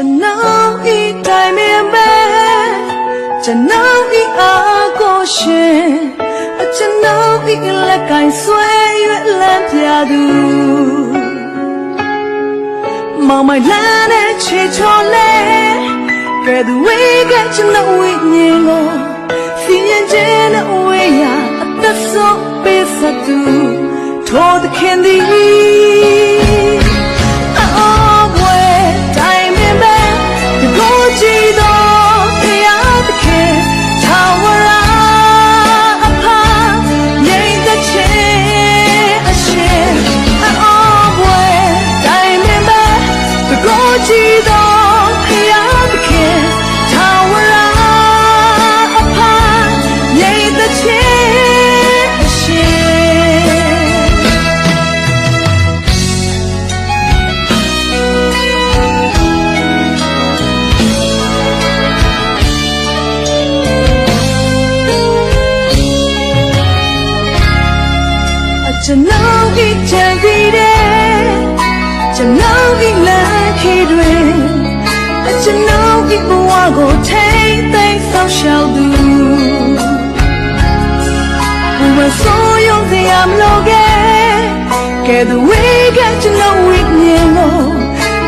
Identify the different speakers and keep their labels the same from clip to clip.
Speaker 1: ကျွန်တော်ဤတိုင်းမြင်မဲ့ကျွန်တော်ဤအားကိုရှင်အကျွန်တော်ဤလက်ကင်ဆွဲ၍လမ်းပြသူမောင်မိုင်လမ်းနဲ့ချေချော်လဲကဲသူဝေးကကျွန်တော်ဝိညာဉ်ကိုစီရင်ခြင်းနဲ့ဝေးရာအသက်ဆုံးပေးစသူထိုးတဲ့ခင်သည် ကျွန်ုပ်ဤချန်စီတဲ့ကျွန်ုပ်ဤလမ်းခီတွင်အကျွန်ုပ်ဤဘဝကိုထိမ့်သိမ်းဆောင်ရှောက်သူဘဝဆိုးရုံစရာမလိုခဲ့ကဲသူဝေးကကျွန်ုပ်ဝိညာဉ်ကို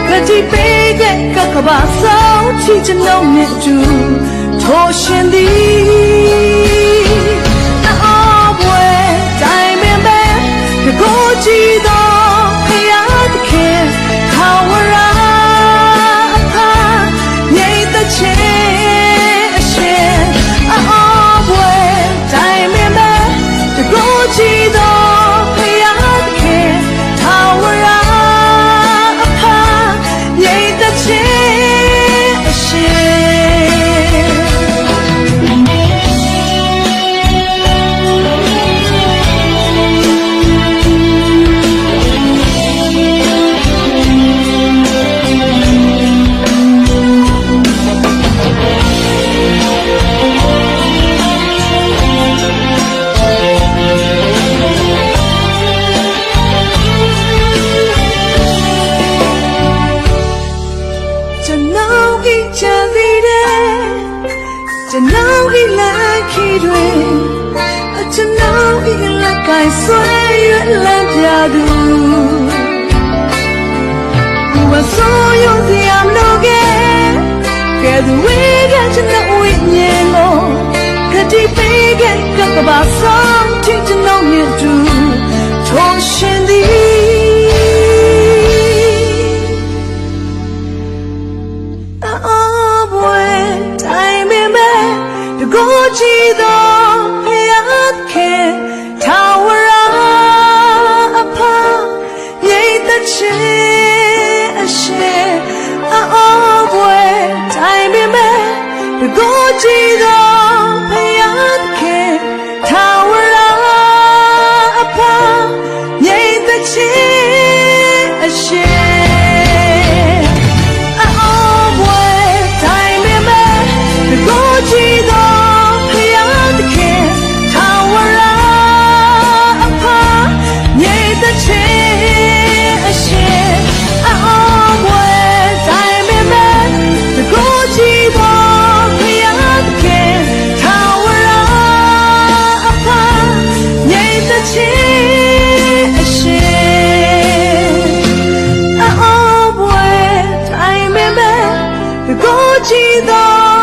Speaker 1: ကတိပေးကကကဘာဆောင်ချီကျွန်ုပ်နဲ့အတူထို ကျွန်တော်ဤလမ်းခီတွင်အကျွန်တော်ဤလက်ကင်ဆွဲရွက်လန်းပြသူဘဝဆိုးရုံစရာမလိုခဲ့ကဲသူဝေးကကျွန်တော်ဝိညာဉ်ကိုကတိပေးကကကဘာဆော တကိုး အော်ဘွ